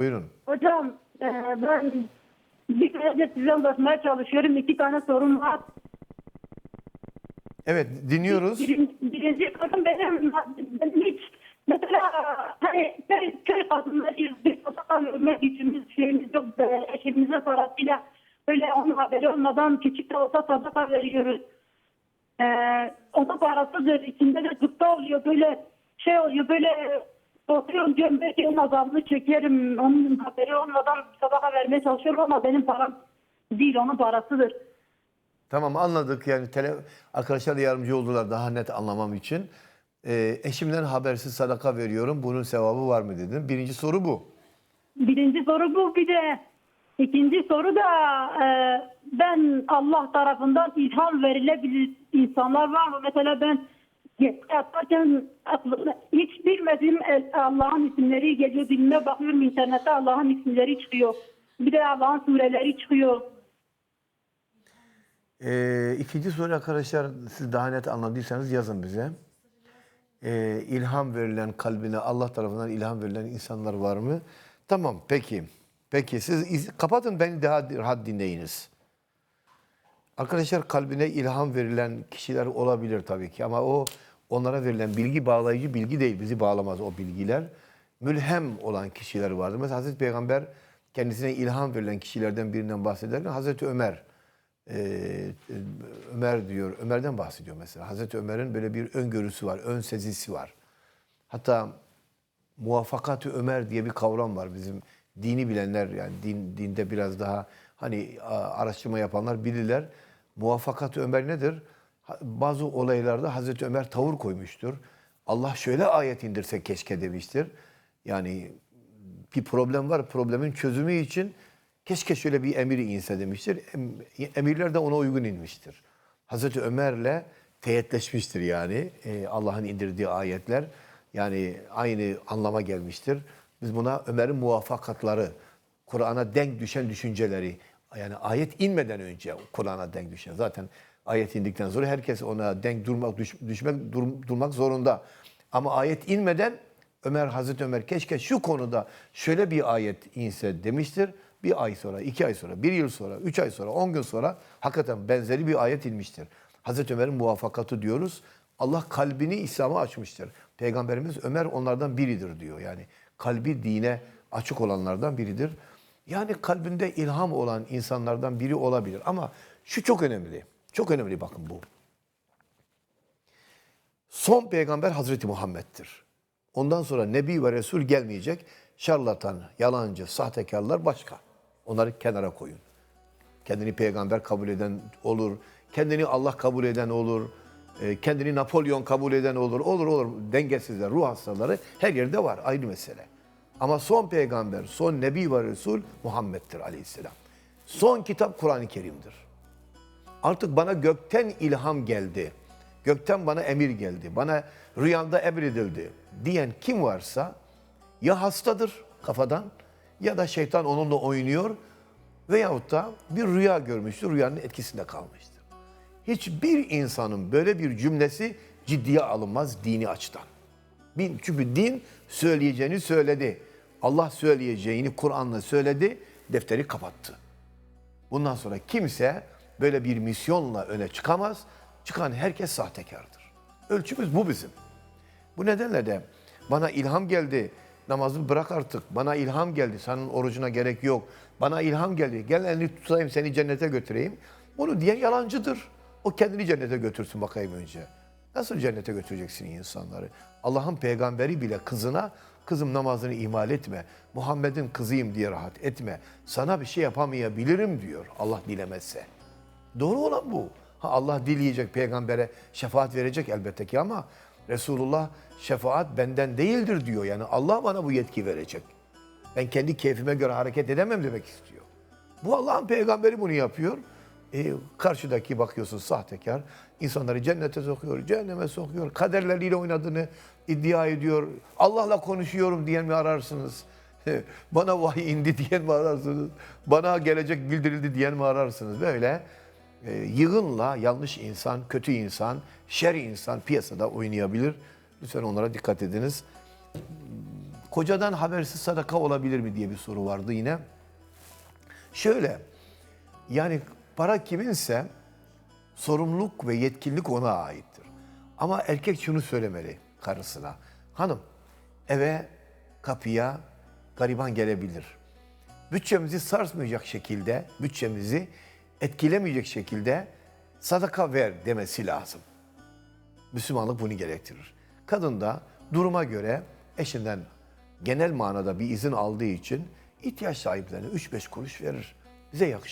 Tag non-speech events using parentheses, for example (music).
Buyurun. Hocam e, ben bir süredir size ulaşmaya çalışıyorum. İki tane sorun var. Evet dinliyoruz. Birinci, birinci sorun benim, benim hiç mesela hani köy, köy kadınlarıyız. Bir sadaka vermek için şeyimiz yok. Be, eşimizin parasıyla böyle onun haberi olmadan küçük de olsa sadaka veriyoruz. Ee, onun parasıdır. İçinde de gıpta oluyor. Böyle şey oluyor. Böyle oturuyorum diyorum belki onun azabını çekerim. Onun haberi olmadan sadaka vermeye çalışıyorum ama benim param değil. Onun parasıdır. Tamam anladık yani tele, arkadaşlar da yardımcı oldular daha net anlamam için. Ee, eşimden habersiz sadaka veriyorum. Bunun sevabı var mı dedim. Birinci soru bu. Birinci soru bu. Bir de ikinci soru da e, ben Allah tarafından ilham verilebilir insanlar var mı? Mesela ben gece yatarken aklıma hiç bilmediğim Allah'ın isimleri geliyor. Dilime bakıyorum internette Allah'ın isimleri çıkıyor. Bir de Allah'ın sureleri çıkıyor. Ee, ikinci soru arkadaşlar siz daha net anladıysanız yazın bize. Ee, ilham verilen kalbine Allah tarafından ilham verilen insanlar var mı? Tamam peki. Peki siz iz- kapatın beni daha rahat dinleyiniz. Arkadaşlar kalbine ilham verilen kişiler olabilir tabii ki ama o onlara verilen bilgi bağlayıcı bilgi değil. Bizi bağlamaz o bilgiler. Mülhem olan kişiler vardır. Mesela Hazreti Peygamber kendisine ilham verilen kişilerden birinden bahsederken Hazreti Ömer ee, Ömer diyor, Ömer'den bahsediyor mesela. Hazreti Ömer'in böyle bir öngörüsü var, ön sezisi var. Hatta muvaffakat-ı Ömer diye bir kavram var bizim dini bilenler yani din, dinde biraz daha hani araştırma yapanlar bilirler. Muvaffakat-ı Ömer nedir? Bazı olaylarda Hazreti Ömer tavır koymuştur. Allah şöyle ayet indirse keşke demiştir. Yani bir problem var. Problemin çözümü için keşke şöyle bir emir inse demiştir. Em- Emirler de ona uygun inmiştir. Hazreti Ömer'le teyitleşmiştir yani e, Allah'ın indirdiği ayetler. Yani aynı anlama gelmiştir. Biz buna Ömer'in muvaffakatları, Kur'an'a denk düşen düşünceleri, yani ayet inmeden önce Kur'an'a denk düşen. Zaten ayet indikten sonra herkes ona denk durmak, düş- düşmek, dur- durmak zorunda. Ama ayet inmeden Ömer, Hazreti Ömer keşke şu konuda şöyle bir ayet inse demiştir. Bir ay sonra, iki ay sonra, bir yıl sonra, üç ay sonra, on gün sonra hakikaten benzeri bir ayet inmiştir. Hazreti Ömer'in muvaffakatı diyoruz. Allah kalbini İslam'a açmıştır. Peygamberimiz Ömer onlardan biridir diyor. Yani kalbi dine açık olanlardan biridir. Yani kalbinde ilham olan insanlardan biri olabilir. Ama şu çok önemli. Çok önemli bakın bu. Son peygamber Hazreti Muhammed'dir. Ondan sonra Nebi ve Resul gelmeyecek. Şarlatan, yalancı, sahtekarlar başka. Onları kenara koyun. Kendini peygamber kabul eden olur. Kendini Allah kabul eden olur. e, Kendini Napolyon kabul eden olur. Olur olur. Dengesizler, ruh hastaları her yerde var. Ayrı mesele. Ama son peygamber, son Nebi ve Resul Muhammed'dir aleyhisselam. Son kitap Kur'an-ı Kerim'dir. Artık bana gökten ilham geldi. Gökten bana emir geldi. Bana rüyamda emredildi diyen kim varsa ya hastadır kafadan ya da şeytan onunla oynuyor veyahut da bir rüya görmüştür, rüyanın etkisinde kalmıştır. Hiçbir insanın böyle bir cümlesi ciddiye alınmaz dini açıdan. Çünkü din söyleyeceğini söyledi. Allah söyleyeceğini Kur'an'la söyledi, defteri kapattı. Bundan sonra kimse böyle bir misyonla öne çıkamaz. Çıkan herkes sahtekardır. Ölçümüz bu bizim. Bu nedenle de bana ilham geldi. Namazı bırak artık. Bana ilham geldi. Senin orucuna gerek yok. Bana ilham geldi. Gel elini tutayım seni cennete götüreyim. Bunu diyen yalancıdır. O kendini cennete götürsün bakayım önce. Nasıl cennete götüreceksin insanları? Allah'ın peygamberi bile kızına kızım namazını ihmal etme. Muhammed'in kızıyım diye rahat etme. Sana bir şey yapamayabilirim diyor Allah dilemezse. Doğru olan bu. Ha, Allah dileyecek peygambere şefaat verecek elbette ki ama Resulullah şefaat benden değildir diyor. Yani Allah bana bu yetki verecek. Ben kendi keyfime göre hareket edemem demek istiyor. Bu Allah'ın peygamberi bunu yapıyor. E, karşıdaki bakıyorsun sahtekar. insanları cennete sokuyor, cehenneme sokuyor. Kaderleriyle oynadığını iddia ediyor. Allah'la konuşuyorum diyen mi ararsınız? (laughs) Bana vahiy indi diyen mi ararsınız? Bana gelecek bildirildi diyen mi ararsınız? Böyle e, yığınla yanlış insan, kötü insan, şer insan piyasada oynayabilir. Lütfen onlara dikkat ediniz. Kocadan habersiz sadaka olabilir mi diye bir soru vardı yine. Şöyle, yani para kiminse sorumluluk ve yetkinlik ona aittir. Ama erkek şunu söylemeli karısına. Hanım, eve, kapıya gariban gelebilir. Bütçemizi sarsmayacak şekilde, bütçemizi etkilemeyecek şekilde sadaka ver demesi lazım. Müslümanlık bunu gerektirir. Kadın da duruma göre eşinden genel manada bir izin aldığı için ihtiyaç sahiplerine 3-5 kuruş verir. Bize yakışır.